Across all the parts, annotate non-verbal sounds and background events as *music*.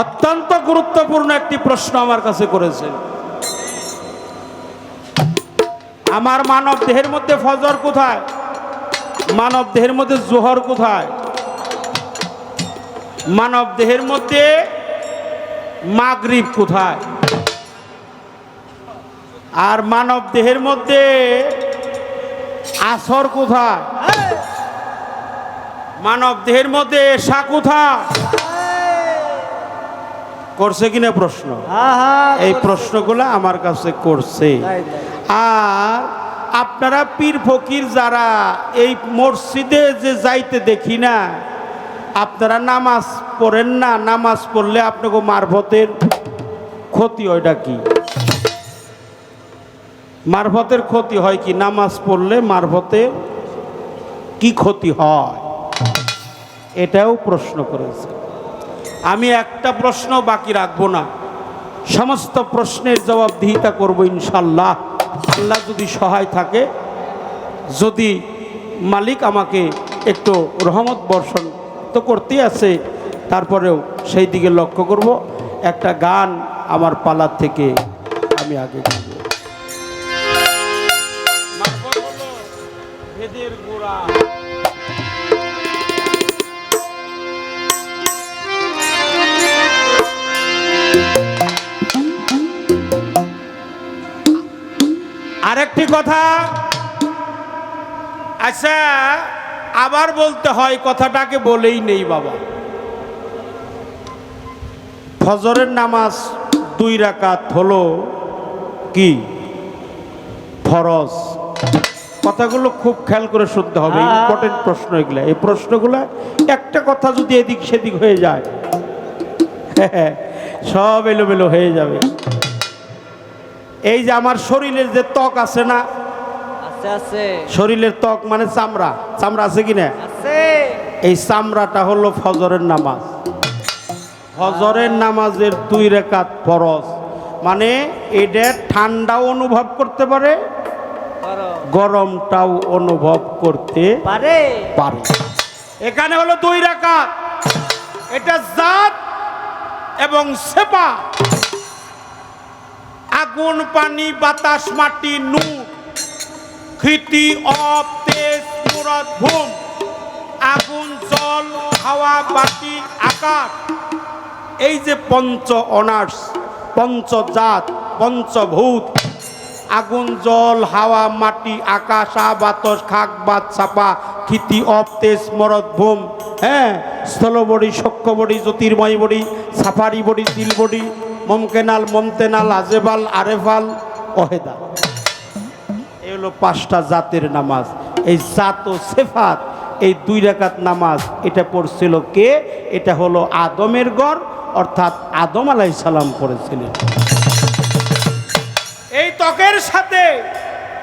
অত্যন্ত গুরুত্বপূর্ণ একটি প্রশ্ন আমার কাছে করেছেন আমার মানব দেহের মধ্যে ফজর কোথায়? মানব দেহের মধ্যে জোহর কোথায়? মানব দেহের মধ্যে মাগরিব কোথায়? আর মানব দেহের মধ্যে আসর কোথায়? মানব দেহের মধ্যে এশা কোথায়? করছে কিনা প্রশ্ন? এই প্রশ্নগুলো আমার কাছে করছে। আর আপনারা পীর ফকির যারা এই মসজিদে যে যাইতে দেখি না আপনারা নামাজ পড়েন না নামাজ পড়লে আপনাকে মারফতের ক্ষতি ওইটা কি মারফতের ক্ষতি হয় কি? নামাজ পড়লে মারফতে কি ক্ষতি হয়? এটাও প্রশ্ন করেছে। আমি একটা প্রশ্ন বাকি রাখব না। সমস্ত প্রশ্নের জবাবদিহিতা করব ইনশাল্লাহ। আল্লাহ যদি সহায় থাকে, যদি মালিক আমাকে একটু রহমত বর্ষণ তো করতেই আছে, তারপরেও সেই দিকে লক্ষ্য করব। একটা গান আমার পালার থেকে আমি আগে গোড়া। আরেকটি কথা? আচ্ছা আবার বলতে হয় কথাটাকে বলেই নেই বাবা। ফজরের নামাজ দুই রাকাত হলো কি? ফরজ। কথাগুলো খুব খেয়াল করে শুনতে হবে ইম্পর্টেন্ট প্রশ্ন এগুলো। এই প্রশ্নগুলো একটা কথা যদি এদিক সেদিক হয়ে যায় *laughs* সব এলোমেলো হয়ে যাবে। এই যে আমার শরীরের যে ত্বক আছে না শরীরের ত্বক মানে চামড়া। চামড়া আছে কি না? আছে। এই চামড়াটা হলো ফজরের নামাজ। ফজরের নামাজের দুই রেখাত ফরজ। মানে এটা ঠান্ডাও অনুভব করতে পারে গরমটাও অনুভব করতে পারে। পারে। এখানে হলো দুই রাকাত এটা জাত এবং সেপা আগুন, পানি, বাতাস, মাটি, নূর খিতি অপ, তেজ মুরদ ভূম, আগুন, জল, হাওয়া বাটি আকাশ। এই যে পঞ্চ অনার্স পঞ্চজাত পঞ্চভূত, আগুন, জল, হাওয়া, মাটি, আকাশ, আ, বাতাস, খাক, বাত, ছাপা খিতি অপ, তেজ, মরদ, ভূম হ্যাঁ? স্থলবড়ি, সক্ষবড়ি, জ্যোতির্ময় বড়ি, সাফারি বড়ি দিল বড়ি মমকেনাল, মমতেনাল, আজেবাল, আরেফাল, অহেদা। এই হলো পাঁচটা জাতের নামাজ। এই জাত ও সেফাত, এই দুই রাকাত নামাজ, এটা পড়ছিল কে? এটা হলো আদমের গড় অর্থাৎ আদম আলাই সালাম পড়েছিলেন। এই ত্বকের সাথে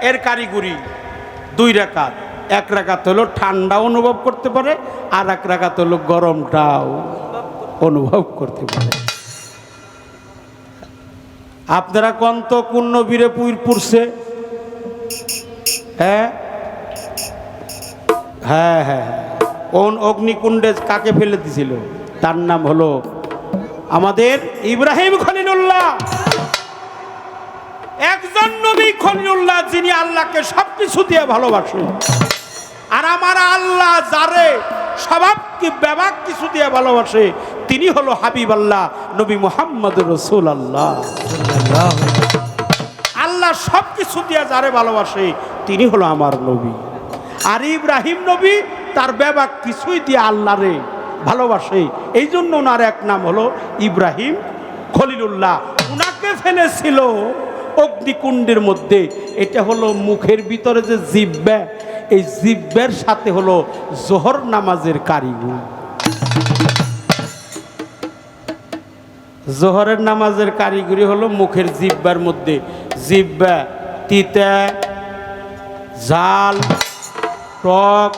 এর কারিগরি, দুই রাকাত। এক রাকাত হলো ঠান্ডা অনুভব করতে পারে, আর এক রাকাত হলো গরমটাও অনুভব করতে পারে। আপনারা কন্ত কুণ্য বীরে পুর পুরছে? হ্যাঁ? হ্যাঁ হ্যাঁ হ্যাঁ। কোন অগ্নিকুণ্ডে কাকে ফেলে দিছিল? তার নাম হলো আমাদের ইব্রাহিম খলিলুল্লাহ। একজন নবী খলিলুল্লাহ যিনি আল্লাহকে সব কিছু দিয়ে ভালোবাসেন। আর আমার আল্লাহ যারে স্বভাব কি ব্যাপার কিছু দিয়ে ভালোবাসে তিনি হলো হাবিব আল্লাহ, নবী মোহাম্মদ রসুল আল্লাহ আল্লাহ সব কিছু দিয়ে যারে ভালোবাসে, তিনি হলো আমার নবী। আর ইব্রাহিম নবী, তার ব্যাপার কিছুই দিয়ে আল্লাহরে ভালোবাসে। এই জন্য ওনার এক নাম হলো ইব্রাহিম খলিলুল্লাহ। উনাকে ফেলেছিল অগ্নিকুণ্ডের মধ্যে। এটা হলো মুখের ভিতরে যে জিব্বা, এই জিব্বের সাথে হলো জোহর নামাজের কারিগর। জোহরের নামাজের কারিগরি হলো মুখের জিব্বার মধ্যে। জিব্বা, তিতা, জাল, টক,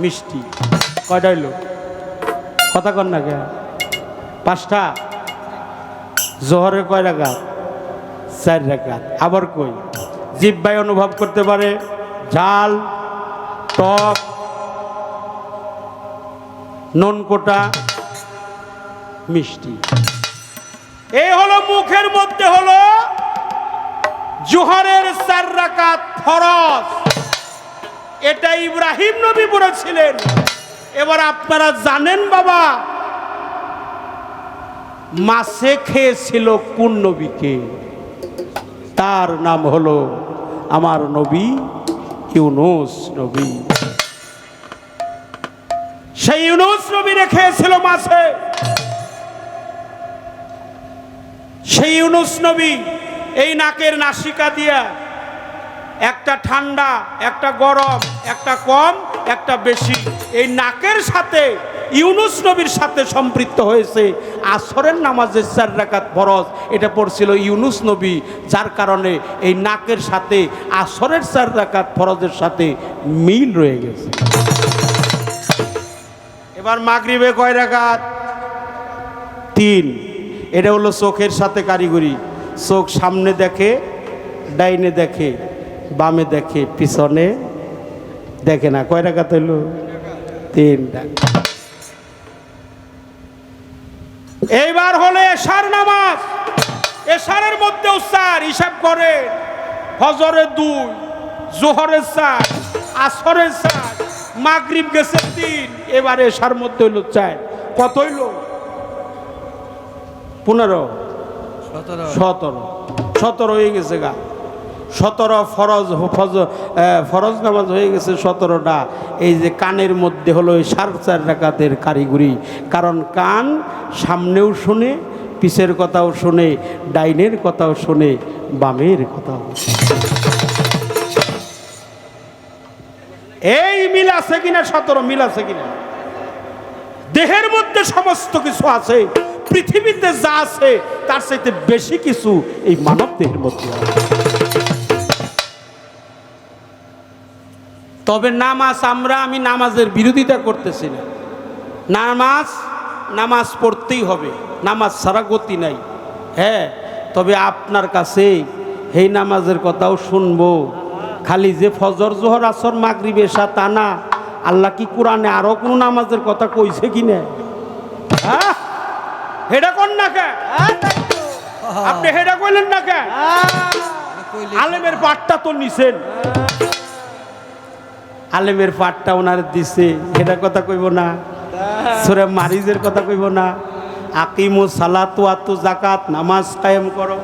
মিষ্টি। কয়টা হইল? কথা কর না কে পাঁচটা? জোহরের কয় রাখাত চার রাখাত আবার কই? জিব্বাই অনুভব করতে পারে ঝাল টক, নন কোটা, মিষ্টি। এই হলো মুখের মধ্যে হলো জোহরের চার রাকাত ফরজ। এটা ইব্রাহিম নবী বলেছিলেন। এবার আপনারা জানেন বাবা, মাছে খেয়েছিল কোন নবীকে? তার নাম হলো আমার নবী ইউনুস নবী। সেই ইউনুস নবী রেখেছিল মাছে। সেই ইউনুস নবী এই নাকের নাসিকা দিয়া একটা ঠান্ডা, একটা গরম, একটা কম, একটা বেশি, এই নাকের সাথে, ইউনুস নবীর সাথে সম্পৃক্ত হয়েছে। আসরের নামাজের চার রাকাত ফরজ, এটা পড়ছিল ইউনুস নবী, যার কারণে এই নাকের সাথে, আসরের চার রাকাত ফরজের সাথে মিল রয়ে গেছে। এবার মাগরিবে কয় রাকাত? তিন। এটা হলো চোখের সাথে কারিগরি। চোখ সামনে দেখে, ডাইনে দেখে, বামে দেখে, পিছনে দেখে না। কয় রাখাত হইল? তিনটা এইবার হলো এশার নামাজ। এশারের মধ্যেও চার, হিসাব করে। ফজরের দুই, জোহরের চার, আসরের চার, মাগরিব গেছে তিন, এবার এশার মধ্যে হইল চার। কত হইল? পনেরো। সতেরো। সতেরো। হয়ে গেছে গা। সতেরো ফরজ ফজ ফরজ নামাজ হয়ে গেছে সতেরোটা। এই যে কানের মধ্যে হলো এই সাড়ে চার রাকাতের কারিগরি। কারণ কান সামনেও শুনে পিছের কথাও শুনে ডাইনের কথাও শুনে বামের কথাও এই মিল আছে কিনা সতেরো? মিল আছে কিনা? দেহের মধ্যে সমস্ত কিছু আছে। পৃথিবীতে যা আছে, তার চাইতে বেশি কিছু এই মানব দেহের মধ্যে তবে নামাজ আমরা, আমি নামাজের বিরোধিতা করতেছি না। নামাজ নামাজ পড়তেই হবে। নামাজ ছাড়া গতি নাই। হ্যাঁ তবে আপনার কাছে এই নামাজের কথাও শুনব। খালি যে ফজর, জোহর, আসর, মাগরিবে এসা তা না। আল্লাহ কি কোরআনে আরও কোনো নামাজের কথা কইছে কি না হ্যাঁ? হেডা কোন না কে? আপনি হেডা কইলেন না কে? আলেমের পাঠটা তো নিছেন। আলেমের পাঠটা ওনার দিছে এটা কথা কইব না। সুরে মারিজের কথা কইব না। আকিমু সালাতু আতু জাকাত নামাজ কায়েম করো।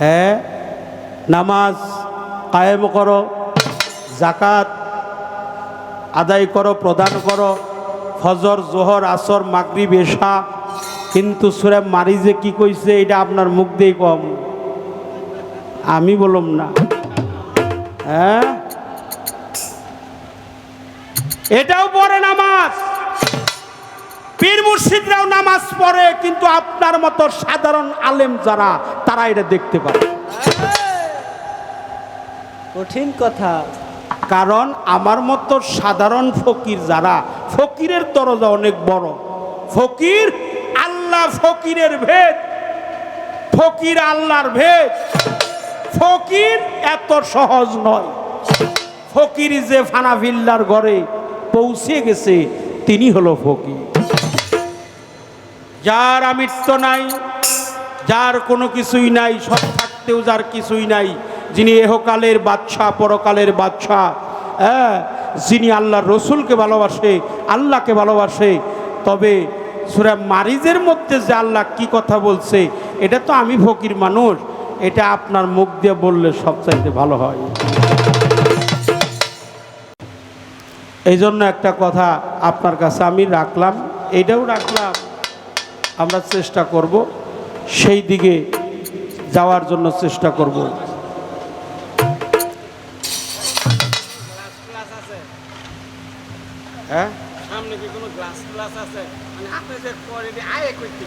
হ্যাঁ? নামাজ কায়েম করো। জাকাত আদায় করো প্রদান করো। ফজর জোহর আসর মাগরিব এশা। কিন্তু সুরে মারি যে কি কইছে এটা আপনার মুখ দিয়ে কম। আমি বললাম না। হ্যাঁ? এটাও পড়ে নামাজ। পীর মুর্শিদরাও নামাজ পড়ে কিন্তু আপনার মতো সাধারণ আলেম যারা তারা এটা দেখতে পারে। কঠিন কথা। কারণ আমার মতো সাধারণ ফকির যারা ফকিরের দরজা অনেক বড়। ফকির আল্লাহ ফকিরের ভেদ। ফকির আল্লাহর ভেদ। ফকির এত সহজ নয়। ফকির যে ফানাফিল্লার ঘরে পৌঁছে গেছে, তিনি হলো ফকির। যার আমৃত্য নাই, যার কোনো কিছুই নাই সব থাকতেও যার কিছুই নাই, যিনি এহকালের বাদশাহ, পরকালের বাদশাহ হ্যাঁ যিনি আল্লাহর রসুলকে ভালোবাসে, আল্লাহকে ভালোবাসে, তবে সুরা মারিজের মধ্যে যে আল্লাহ কি কথা বলছে, এটা তো আমি ফকির মানুষ, এটা আপনার মুখ দিয়ে বললে সবচাইতে ভালো হয়। এই জন্য একটা কথা আপনার কাছে আমি রাখলাম, এটাও রাখলাম, আমরা চেষ্টা করব, সেই দিকে যাওয়ার জন্য চেষ্টা করব। হ্যাঁ? সামনে কি কোনো গ্লাস গ্লাস আছে? মানে আপনি যে করে দিয়ে আয়ে করতে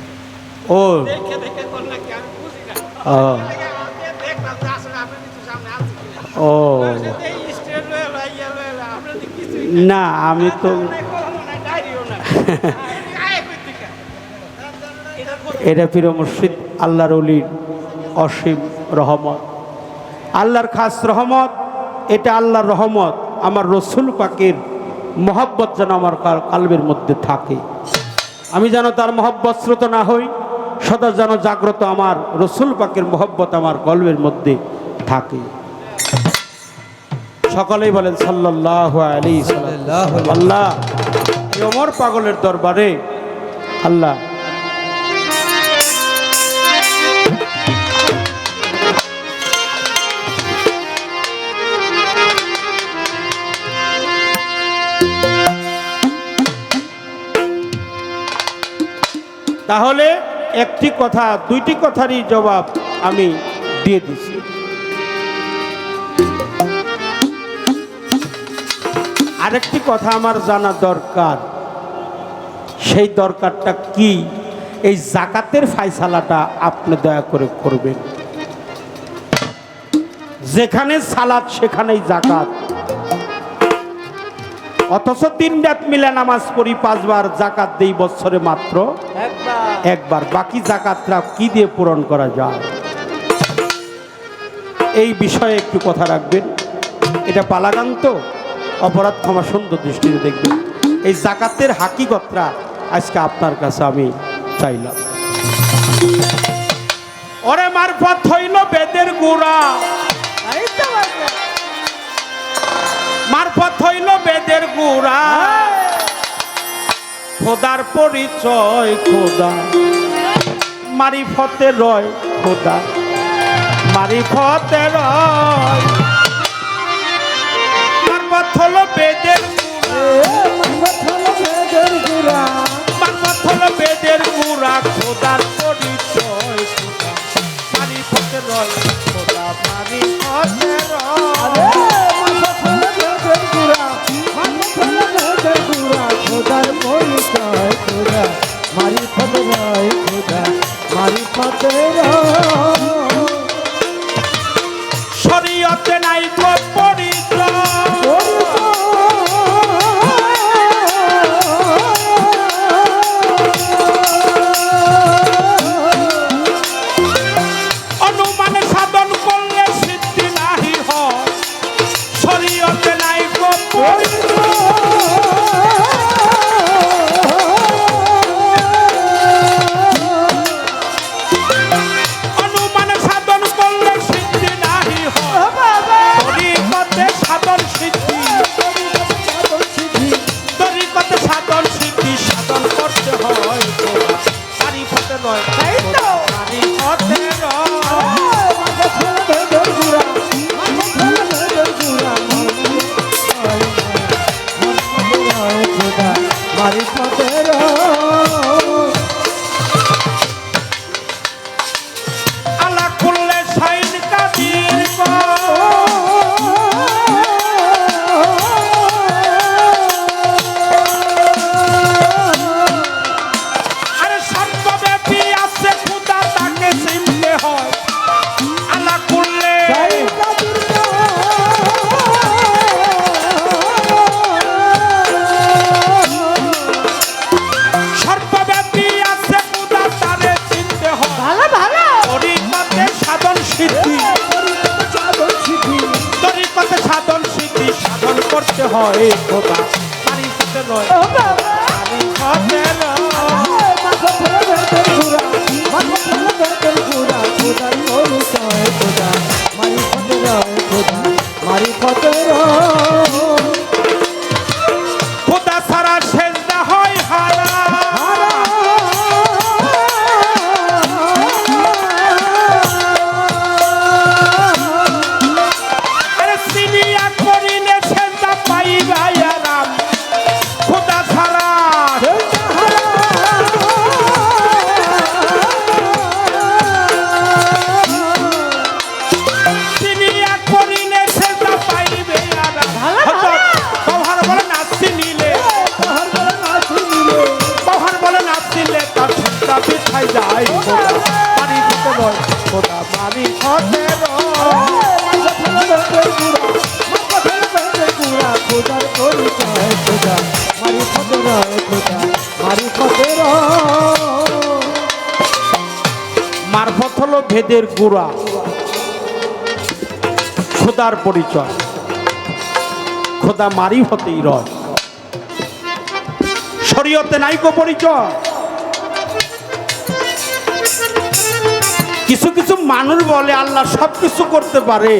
ও। দেখে দেখে কোন না কি? আমি বুঝি না। ও। দেখলাম যে আসলে আপনি কিছু সামনে আছে না আমি তো *laughs* এটা পীর মুর্শিদ আল্লাহর অলির অসীম রহমত। আল্লাহর খাস রহমত এটা আল্লাহর রহমত। আমার রসুল পাকের মহাব্বত যেন আমার কাল- কালবের মধ্যে থাকে। আমি যেন তার মহব্বস্রত না হই, সদা যেন জাগ্রত আমার রসুল পাকের মহব্বত আমার কলবের মধ্যে থাকে। সকলেই বলেন সাল্লাহ আলী আল্লাহ অমর পাগলের দরবারে আল্লাহ তাহলে একটি কথা, দুইটি কথারই জবাব আমি দিয়ে দিছি আরেকটি কথা আমার জানা দরকার। সেই দরকারটা কি? এই জাকাতের ফাইসালাটা আপনি দয়া করে করবেন। যেখানে সালাদ সেখানেই জাকাত। অথচ তিন রাত মিলে নামাজ পড়ি, পাঁচবার জাকাত দেই বছরে মাত্র। একবার বাকি জাকাতরা কি দিয়ে পূরণ করা যায়? এই বিষয়ে একটু কথা রাখবেন। এটা পালাগান তো? অপরাধ ক্ষমা সুন্দর দৃষ্টিতে দেখবেন। এই জাকাতের হাকিকতরা আজকে আপনার কাছে আমি চাইলাম। ওরে মারফত হইল বেদের গুড়া। মারফত হইল বেদের গুড়া। খোদার পরিচয় খোদা। মারিফতে রয় খোদা। মারিফতে রয়। মারফত হলো বেদের মারফত হলো বেদের গুড়া খোদার খোদা মারফত হলো ভেদের গুড়া। খোদার পরিচয়। খোদা মারি হতেই রয়। শরীয়তে নাই কো পরিচয়। কিছু কিছু মানুষ বলে আল্লাহ সব কিছু করতে পারে,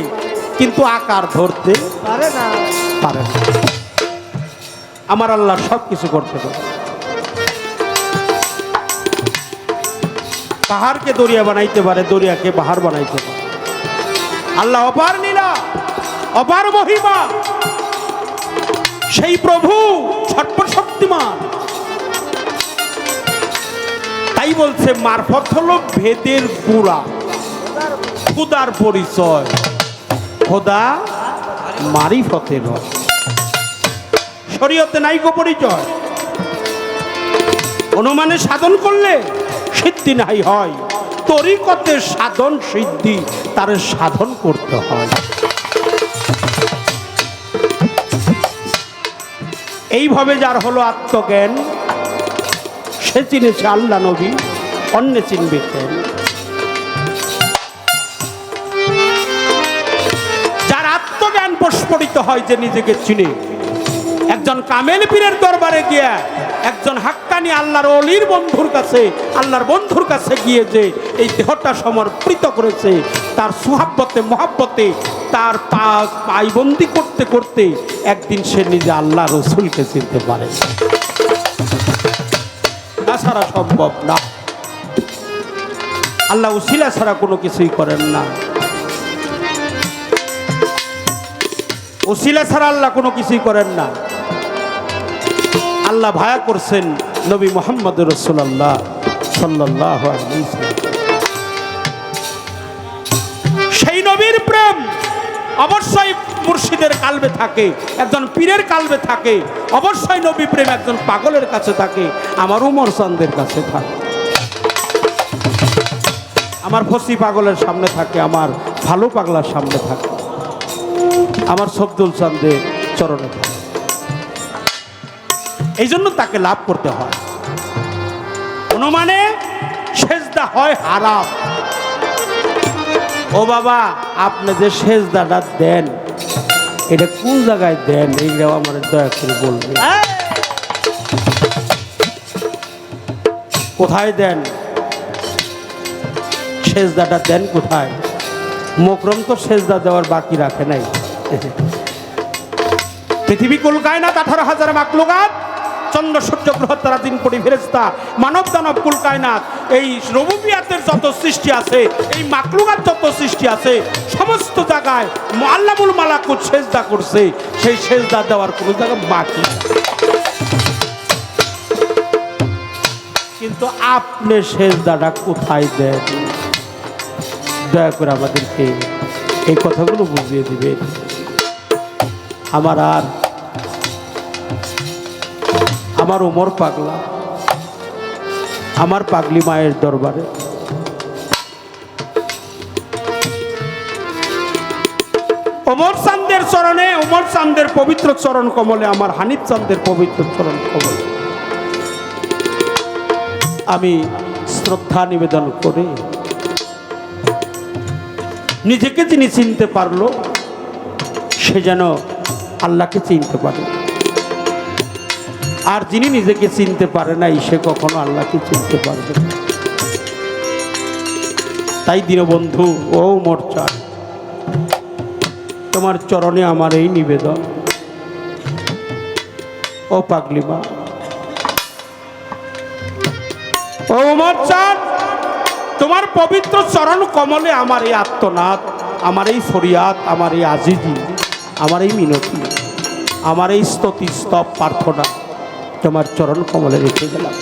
কিন্তু আকার ধরতে পারে না। পারে। আমার আল্লাহ সব কিছু করতে পারে। পাহাড়কে দরিয়া বানাইতে পারে, দরিয়াকে পাহাড় বানাইতে পারে। আল্লাহ অপার নীলা অপার মহিমা, সেই প্রভু, ছটপট শক্তিমান। তাই বলছে, মারফত হলো ভেদের গুড়া। খুদার পরিচয়। খোদা মারিফতে নয় শরীয়তে নাইকো পরিচয়। অনুমানে সাধন করলে সিদ্ধি নাই হয়। তরিকতে সাধন সিদ্ধি, তার সাধন করতে হয়। এইভাবে যার হলো আত্মজ্ঞান সে চিনেছে আল্লাহ নবী, অন্যে চিনবে যার আত্মজ্ঞান প্রস্ফুটিত হয় যে নিজেকে চিনে। একজন কামেল পীরের দরবারে গিয়া একজন হাক্কানি আল্লাহর অলির বন্ধুর কাছে, আল্লাহর বন্ধুর কাছে গিয়ে যে এই দেহটা সমর্পিত করেছে, তার সুহাব্বতে, মহাব্বতে, তার পা পাইবন্দি করতে করতে একদিন সে নিজে আল্লাহ রসুলকে চিনতে পারে। তাছাড়া সম্ভব না। আল্লাহ উসিলা ছাড়া কোনো কিছুই করেন না। ওসিলা ছাড়া আল্লাহ কোনো কিছুই করেন না। আল্লাহ ভায়া করছেন নবী মোহাম্মদ রসুল্লাহ সাল্লাহ সেই নবীর প্রেম অবশ্যই মুর্শিদের কালবে থাকে, একজন পীরের কালবে থাকে, অবশ্যই নবী প্রেম একজন পাগলের কাছে থাকে, আমার উমর চান্দের কাছে থাকে। আমার ফসি পাগলের সামনে থাকে, আমার ভালো পাগলার সামনে থাকে, আমার সবদুল চান্দের চরণে থাকে। এই জন্য তাকে লাভ করতে হয়। অনুমানে সেজদা হয় হারাম। ও বাবা, আপনি যে সেজদাটা দেন এটা কোন জায়গায় দেন? এইটাও আমার দয়া করে বলবে। কোথায় দেন? সেজদাটা দেন কোথায়? মোকরম তো সেজদা দেওয়ার বাকি রাখে নাই। পৃথিবী কলকায় না আঠারো হাজার মাকলুকাত চন্দ্র সূর্য গ্রহ তারা দিন কোটি ফেরেস্তা মানব দানব কুলকায়নাত এই রবুবিয়াতের যত সৃষ্টি আছে, এই মাকলুকাত যত সৃষ্টি আছে, সমস্ত জায়গায় আল্লামুল মালাকুত সেজদা করছে। সেই সেজদা দেওয়ার কোনো জায়গা বাকি কিন্তু আপনি সেজদাটা কোথায় দেন? দয়া করে আমাদেরকে এই কথাগুলো বুঝিয়ে দিবেন। আমার আর আমার উমর পাগলা। আমার পাগলি মায়ের দরবারে। ওমর চান্দের চরণে ওমর চান্দের পবিত্র চরণ কমলে, আমার হানিফ চান্দের পবিত্র চরণ কমলে। আমি শ্রদ্ধা নিবেদন করে নিজেকে যিনি চিনতে পারল, সে যেন আল্লাহকে চিনতে পারে। আর যিনি নিজেকে চিনতে পারে নাই, সে কখনো আল্লাহকে চিনতে পারবে না। তাই দীনবন্ধু, ও মোর্চা তোমার চরণে আমার এই নিবেদন। ও পাগলিমা ও মোর্চান তোমার পবিত্র চরণ কমলে আমার এই আত্মনাদ আমার এই ফরিয়াদ, আমার এই আজিজি, আমার এই মিনতি, আমার এই স্তুতি, স্তব প্রার্থনা। তোমার চরণ কমলে রেখে গেলাম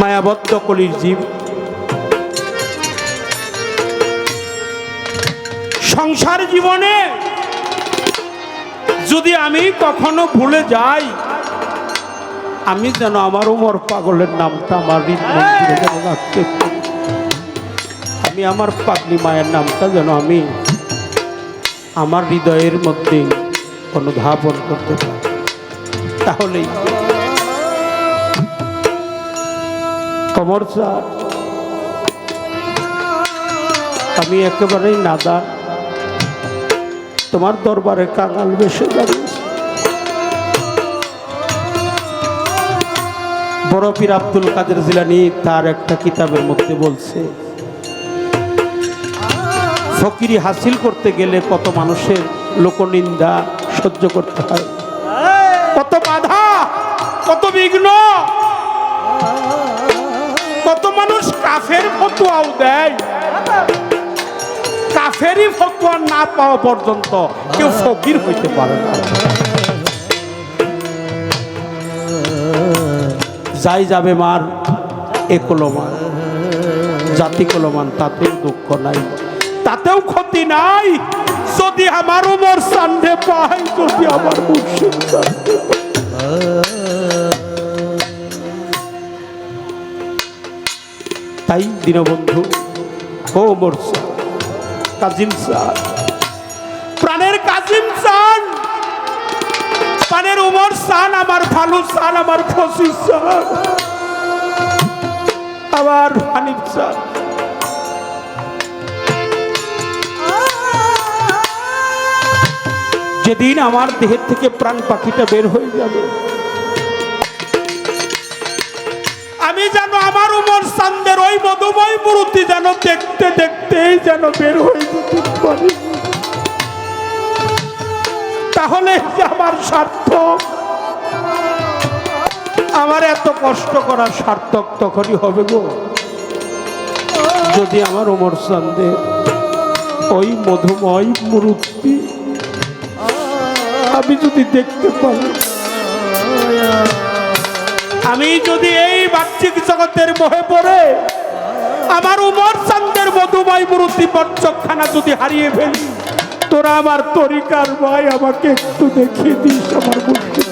মায়াবদ্ধ কলির জীব। সংসার জীবনে যদি আমি কখনো ভুলে যাই, আমি যেন আমার উমর পাগলের নামটা আমার হৃদমন্দিরে যেন রাখতে আমি আমার পাগলি মায়ের নামটা যেন আমি আমার হৃদয়ের মধ্যে অনুধাবন করতে পারি। তাহলেই কমর আমি একেবারেই নাদা তোমার দরবারে কাঙাল বেসে দাঁড়িয়েছি বড় পীর আব্দুল কাদের জিলানি তার একটা কিতাবের মধ্যে বলছে ফকিরি হাসিল করতে গেলে কত মানুষের লোকনিন্দা সহ্য করতে হয়। কত বাধা, কত বিঘ্ন, কত মানুষ কাফের ফতুয়াও দেয়। কাফেরই ফতুয়া না পাওয়া পর্যন্ত কেউ ফকির হইতে পারে না। যাই যাবে মার একলমান জাতি কলমান, তাতেও দুঃখ নাই। তাতেও ক্ষতি নাই। যদি আমার উমর সান্ডে পাই যদি আমার মুর্শিদ তাই দীনবন্ধু, ও মোরসা কাজিম সান প্রাণের কাজিম সান প্রাণের উমর সান আমার ভালু সান আমার ফসি সান আমার হানিফ সান যেদিন আমার দেহের থেকে প্রাণ পাখিটা বের হয়ে যাবে। আমি যেন আমার উমর সান্দের ওই মধুময় মূর্তি যেন দেখতে দেখতেই যেন বের হয়ে যেতে পারি। তাহলে আমার সার্থক আমার এত কষ্ট করার সার্থক তখনই হবে গো। যদি আমার উমর সান্দের ওই মধুময় মূর্তি আমি যদি দেখতে পাই। আমি যদি এই বাহ্যিক জগতের মোহে পড়ে, আমার উমর চান্দের মধুময় মূর্তি পঞ্চখানা যদি হারিয়ে ফেলি, তোরা আমার তরিকার ভাই আমাকে একটু দেখিয়ে দিস আমার মুক্তি